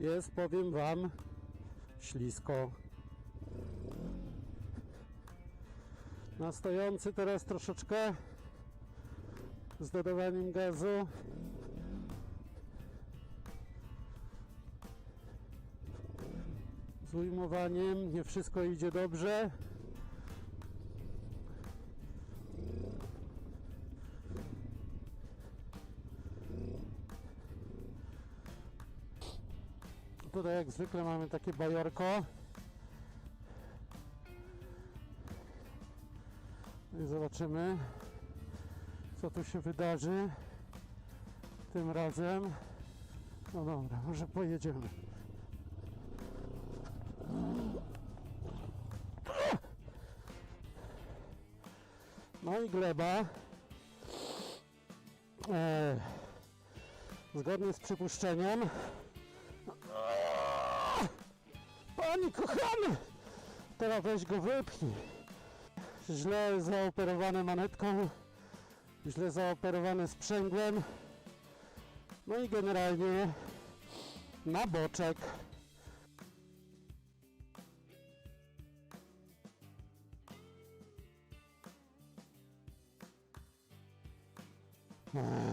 Jest, powiem Wam, ślisko. Na stojący teraz troszeczkę z dodawaniem gazu. Z ujmowaniem nie wszystko idzie dobrze. Tutaj jak zwykle mamy takie bajorko. I zobaczymy, co tu się wydarzy tym razem. No dobra, może pojedziemy. No i gleba. E, zgodnie z przypuszczeniem Pani kochany! Teraz weź go wypchnij. Źle zaoperowane manetką, źle zaoperowane sprzęgłem. No i generalnie na boczek.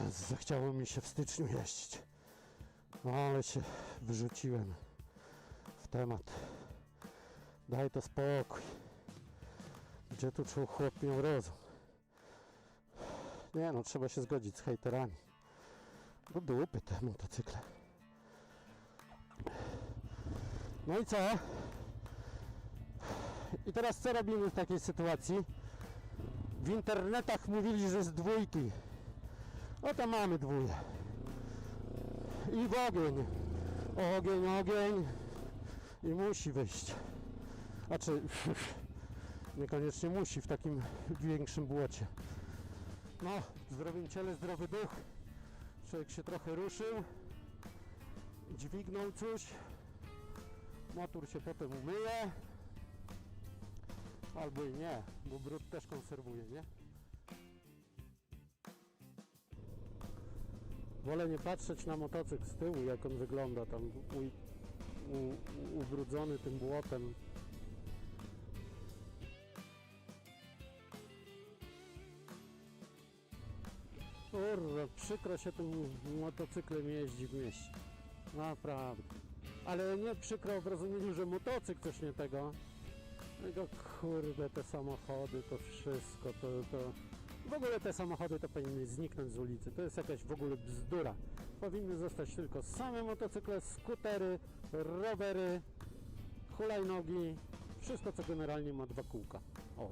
Zachciało mi się w styczniu jeździć. No, ale się wyrzuciłem w temat. Daj to spokój. Gdzie tu czuł chłop miał rozum? Nie no, trzeba się zgodzić z hejterami. Do dupy te motocykle. No i co? I teraz co robimy w takiej sytuacji? W internetach mówili, że z dwójki. Oto mamy dwóje. I w ogień. Ogień, ogień. I musi wyjść. Znaczy, niekoniecznie musi w takim większym błocie. No, w zdrowym ciele zdrowy duch. Człowiek się trochę ruszył. Dźwignął coś. Motor się potem umyje. Albo i nie, bo brud też konserwuje, nie? Wolę nie patrzeć na motocykl z tyłu, jak on wygląda tam u, u, ubrudzony tym błotem. Kurwa, przykro się tym motocyklem jeździ w mieście. Naprawdę. Ale nie przykro w rozumieniu, że motocykl coś nie tego. Tylko kurde, te samochody, to wszystko, to, to... W ogóle te samochody to powinny zniknąć z ulicy. To jest jakaś w ogóle bzdura. Powinny zostać tylko same motocykle, skutery, rowery, hulajnogi. Wszystko, co generalnie ma dwa kółka. O,